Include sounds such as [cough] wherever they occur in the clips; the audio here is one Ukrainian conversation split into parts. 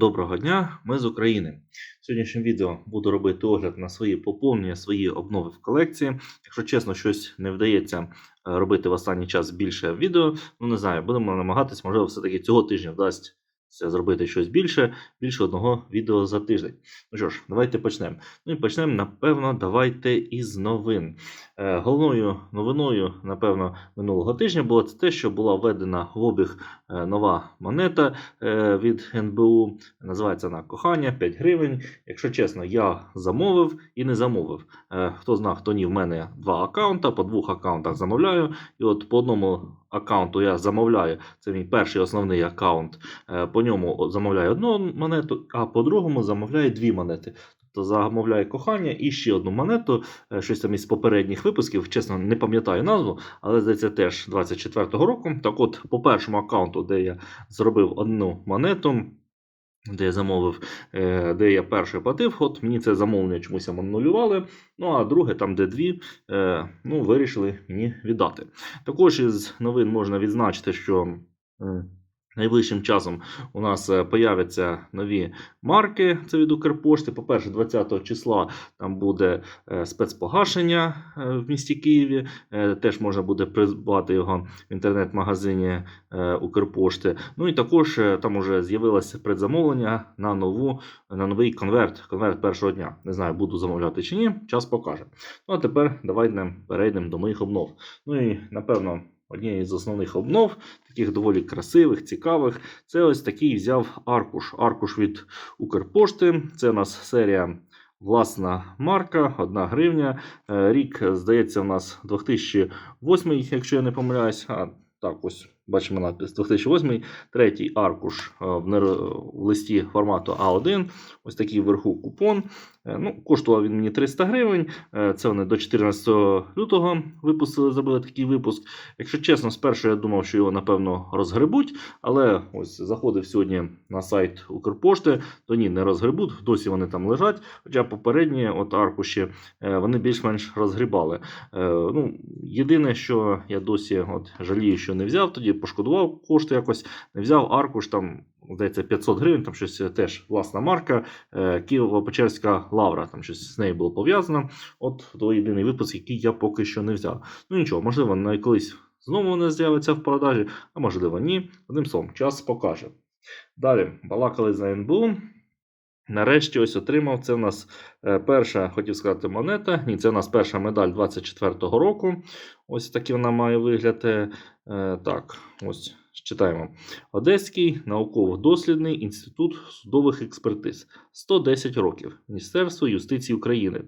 Доброго дня, ми з України. В сьогоднішньому відео буду робити огляд на свої поповнення, свої обнови в колекції. Якщо чесно, щось не вдається е, робити в останній час більше відео, ну не знаю, будемо намагатись, можливо, все-таки цього тижня вдасться зробити щось більше, більше одного відео за тиждень. Ну що ж, давайте почнемо. Ну і почнемо, напевно, давайте із новин. Е, Головною новиною, напевно, минулого тижня було це те, що була введена в обіг е, нова монета е, від НБУ. Називається вона кохання 5 гривень. Якщо чесно, я замовив і не замовив. Е, Хто знав, хто ні, в мене два аккаунта, по двох аккаунтах замовляю. І от по одному аккаунту я замовляю. Це мій перший основний аккаунт. Е, По ньому замовляю одну монету, а по другому замовляю дві монети. Тобто замовляю кохання і ще одну монету, е, щось там із попередніх випусків, чесно, не пам'ятаю назву, але здається теж 24-го року. Так от, по першому аккаунту, де я зробив одну монету, де я замовив, е, де я перше платив, от мені це замовлення чомусь анулювали. Ну а друге, там, де дві, е, ну, вирішили мені віддати. Також із новин можна відзначити, що. Найближчим часом у нас е, появляться нові марки. Це від Укрпошти. По-перше, 20 числа там буде е, спецпогашення е, в місті Києві. Теж можна буде придбати його в інтернет-магазині Укрпошти. Ну і також там уже з'явилося предзамовлення на нову на новий конверт. Конверт першого дня. Не знаю, буду замовляти чи ні. Час покаже. Ну а тепер давайте перейдемо до моїх обнов. Ну і напевно. Однією з основних обнов, таких доволі красивих, цікавих, це ось такий взяв аркуш. Аркуш від Укрпошти. Це у нас серія власна марка, 1 гривня. Е, Рік, здається, у нас 2008, якщо я не помиляюсь. А, так, ось бачимо надпис 2008, третій аркуш е, в, листі формату А1. Ось такий вверху купон. Е, Ну, коштував він мені 300 гривень. Е, Це вони до 14 лютого випустили, зробили такий випуск. Якщо чесно, спершу я думав, що його напевно розгребуть, але ось заходив сьогодні на сайт Укрпошти, то ні, не розгребуть, досі вони там лежать. Хоча попередні от аркуші е, вони більш-менш розгрібали. Е, Ну, єдине, що я досі от жалію, що не взяв, тоді пошкодував кошти якось, не взяв аркуш там. Здається, 500 гривень, там щось е, теж власна марка е, Києво-Печерська лавра, там щось з нею було пов'язано. От то єдиний випуск, який я поки що не взяв. Ну нічого, можливо, на колись знову вона з'явиться в продажі, а можливо ні. Одним словом, час покаже. Далі балакали за НБУ. Нарешті ось отримав. Це в нас е, перша, хотів сказати, монета. Ні, це в нас перша медаль 24-го року. Ось такий вона має вигляд. Е, е, так, ось читаємо. Одеський науково-дослідний інститут судових експертиз. 110 років. Міністерство юстиції України.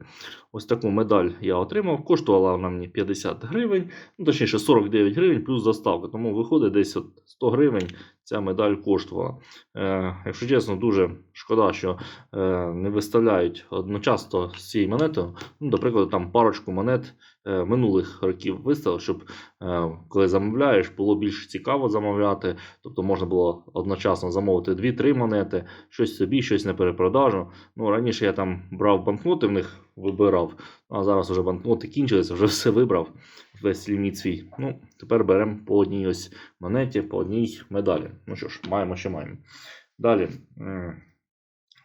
Ось таку медаль я отримав. Коштувала вона мені 50 гривень, ну, точніше 49 гривень плюс доставка. Тому виходить десь от 100 гривень ця медаль коштувала. Е, якщо чесно, дуже шкода, що е, не виставляють одночасно з цією монетою. Ну, до там парочку монет минулих років виставив, щоб е, коли замовляєш, було більш цікаво замовляти. Тобто можна було одночасно замовити 2-3 монети, щось собі, щось на перепродажу. Ну, раніше я там брав банкноти, в них вибирав, а зараз вже банкноти кінчилися, вже все вибрав, весь ліміт свій. Ну, тепер беремо по одній ось монеті, по одній медалі. Ну що ж, маємо, що маємо. Далі.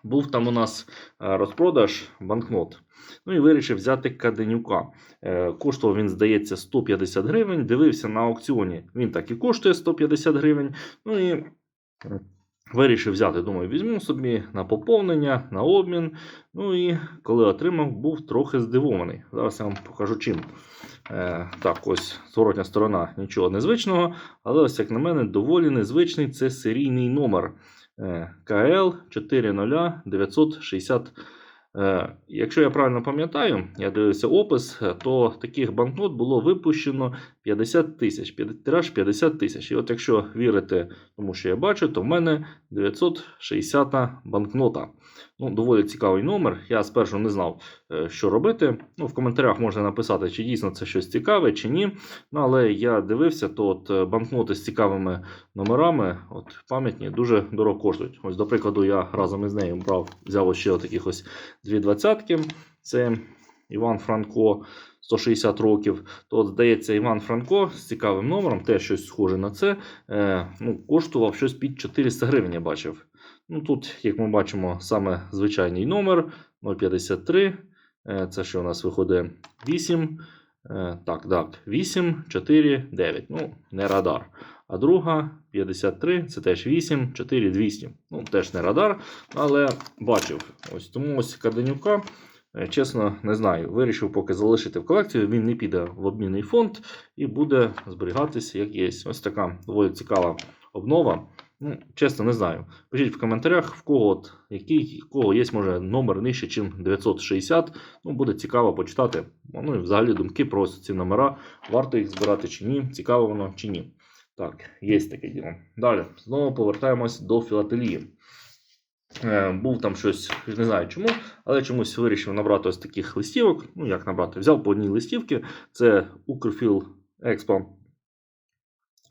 Був там у нас е, розпродаж банкнот. Ну і вирішив взяти Каденюка. Е, Коштував він, здається, 150 гривень. Дивився на аукціоні. Він так і коштує 150 гривень. Ну і вирішив взяти. Думаю, візьму собі на поповнення, на обмін. Ну і коли отримав, був трохи здивований. Зараз я вам покажу чим. Е, так, ось зворотня сторона нічого незвичного, але ось, як на мене, доволі незвичний це серійний номер КЛ 40960. Е, Якщо я правильно пам'ятаю, я дивився опис, е, то таких банкнот було випущено 50 тисяч, тираж 50 тисяч. І от якщо вірити тому, що я бачу, то в мене 960 банкнота. Ну, доволі цікавий номер. Я спершу не знав, е, що робити. Ну, в коментарях можна написати, чи дійсно це щось цікаве, чи ні. Ну, але я дивився, то от е, банкноти з цікавими номерами, от пам'ятні, дуже дорого коштують. Ось, до прикладу, я разом із нею брав, взяв ще таких ось дві двадцятки. Це Іван Франко. 160 років, то здається, Іван Франко з цікавим номером, теж щось схоже на це, е, ну, коштував щось під 400 гривень, я бачив. Ну, тут, як ми бачимо, саме звичайний номер 053. Е, Це що у нас виходить 8. Е, Так, так, 8, 4, 9. Ну, не радар. А друга 53, це теж 8, 4, 200. Ну, теж не радар, але бачив. Ось тому ось Каденюка, е, чесно, не знаю. Вирішив поки залишити в колекцію. Він не піде в обмінний фонд і буде зберігатися як є. Ось така доволі цікава обнова. Ну, чесно, не знаю. Пишіть в коментарях, в кого от, який, в кого є, може, номер нижче, ніж 960. Ну, буде цікаво почитати. Ну і взагалі думки про ці номера. Варто їх збирати чи ні, цікаво воно чи ні. Так, є таке діло. Далі, знову повертаємось до філателії. Е, був там щось, не знаю чому, але чомусь вирішив набрати ось таких листівок. Ну, як набрати? Взяв по одній листівці. Це Укрфіл Експо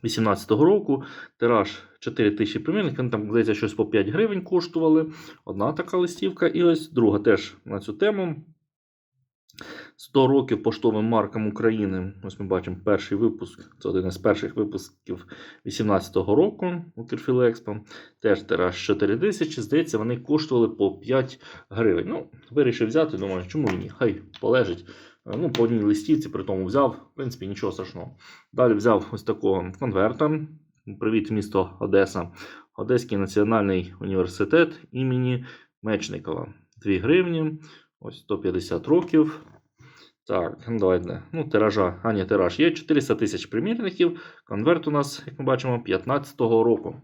18-го року. Тираж 4 тисячі примірників. Там, здається, щось по 5 гривень коштували. Одна така листівка. І ось друга теж на цю тему. 100 років поштовим маркам України. Ось ми бачимо перший випуск. Це один із перших випусків 18-го року Укрфіл Експо. Теж тираж 4 тисячі. Здається, вони коштували по 5 гривень. Ну, вирішив взяти. Думаю, чому ні? Хай полежить. Е, Ну, по одній листівці, при тому взяв, в принципі, нічого страшного. Далі взяв ось такого конверта. Привіт, місто Одеса. Одеський національний університет імені Мечникова. 2 гривні. Ось 150 років. Так, давайте. Ну, тиража, а ні, тираж є 400 тисяч примірників. Конверт у нас, як ми бачимо, 15-го року.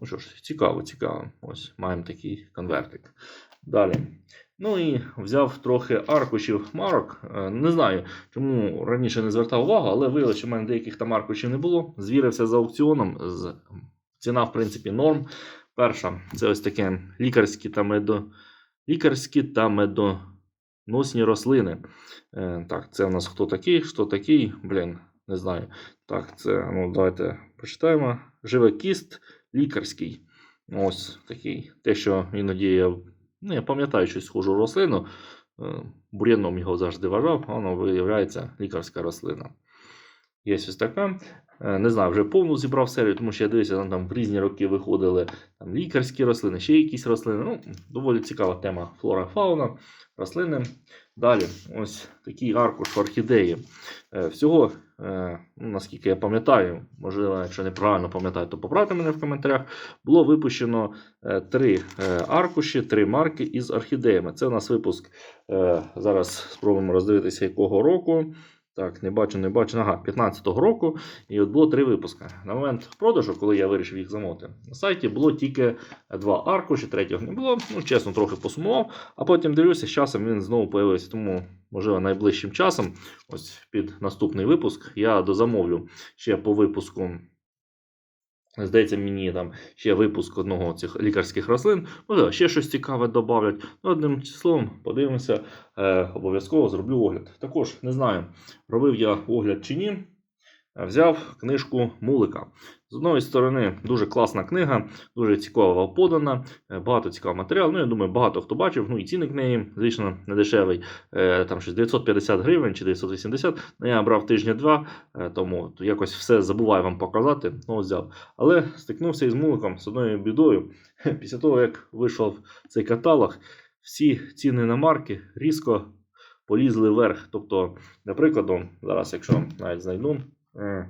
Ну що ж, цікаво, цікаво. Ось маємо такий конвертик. Далі. Ну і взяв трохи аркушів марок. Е, Не знаю, чому раніше не звертав увагу, але виявилося, що в мене деяких там аркушів не було. Звірився за аукціоном. Ціна, в принципі, норм. Перша це ось таке лікарські та медо... лікарські та медоносні рослини. Е, так, це у нас хто такий? Хто такий? Блін, не знаю. Так, це, ну, давайте почитаємо. Живокіст лікарський. Ось такий. Те, що іноді я, ну, я пам'ятаю щось схожу рослину. Е, бур'яном його завжди вважав, воно виявляється лікарська рослина. Є ось така. Е, Не знаю, вже повну зібрав серію, тому що я дивився, там в різні роки виходили там, лікарські рослини, ще якісь рослини. Ну, доволі цікава тема флора фауна, рослини. Далі, ось такий аркуш орхідеї. Е, Всього, е, ну, наскільки я пам'ятаю, можливо, якщо неправильно пам'ятаю, то поправте мене в коментарях. Було випущено е, три аркуші, три марки із орхідеями. Це у нас випуск. Зараз спробуємо роздивитися, якого року. Так, не бачу, не бачу. Ага, 15-го року. І от було три випуски. На момент продажу, коли я вирішив їх замовити, на сайті було тільки два аркуші, третього не було. Ну, чесно, трохи посумував. А потім дивлюся, з часом він знову появився. Тому, можливо, найближчим часом, ось під наступний випуск, я дозамовлю ще по випуску. Здається, мені там ще випуск одного цих лікарських рослин. Можливо, ще щось цікаве додавлять. Ну, одним числом, подивимося, е, обов'язково зроблю огляд. Також не знаю, робив я огляд чи ні. Взяв книжку Мулика. З одної сторони, дуже класна книга, дуже цікаво подана, е, багато цікавого матеріалу. Ну, я думаю, багато хто бачив. Ну і цінник неї, звісно, не дешевий. Е, Там щось 950 гривень чи 980. Ну, я брав тижня-два, е, тому якось все забуваю вам показати. Ну, взяв. Але стикнувся із муликом з одною бідою. [laughs] Після того, як вийшов цей каталог, всі ціни на марки різко полізли вверх. Тобто, для прикладу, зараз, якщо навіть знайду. Е,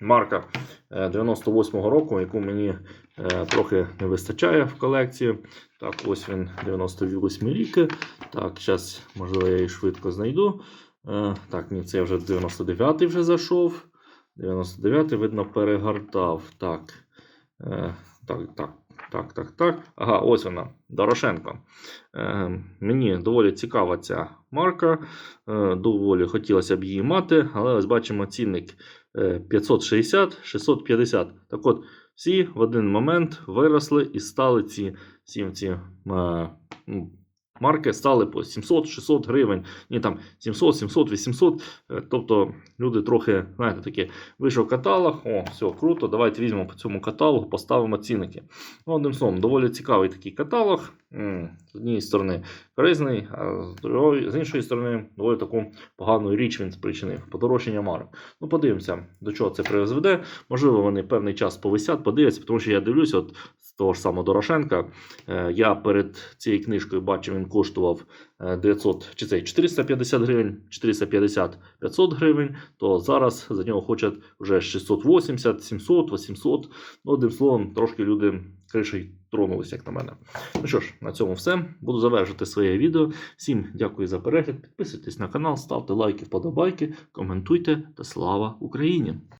Марка е, 98-го року, яку мені е, трохи не вистачає в колекції. Так, ось він 98 ріки. Так, зараз, можливо, я її швидко знайду. Е, Так, ні, це я вже 99-й вже зайшов. 99-й, видно, перегортав. Так. Е, Так, так, так, так, так. Ага, ось вона. Дорошенко. Е, Мені доволі цікава ця марка. Е, Доволі хотілося б її мати, але ось бачимо цінник е, 560, 650. Так от, всі в один момент виросли і стали ці, всі ці е, марки стали по 700-600 гривень, ні там 700, 700, 800. Е, Тобто люди трохи, знаєте, такі, вийшов каталог, о, все, круто, давайте візьмемо по цьому каталогу, поставимо цінники. Ну, одним словом, доволі цікавий такий каталог. З однієї сторони корисний, а з, іншої сторони, доволі таку погану річ він спричинив подорожчання марок. Ну, подивимося, до чого це призведе. Можливо, вони певний час повисять, подивляться, тому що я дивлюся, от того ж самого Дорошенка. Е, я перед цією книжкою бачив, він коштував е, 900 чи цей 450 гривень, 450 500 гривень, то зараз за нього хочуть вже 680, 700, 800. Ну, одним словом, трошки люди кришею тронулися, як на мене. Ну що ж, на цьому все. Буду завершити своє відео. Всім дякую за перегляд. Підписуйтесь на канал, ставте лайки, вподобайки, коментуйте та слава Україні!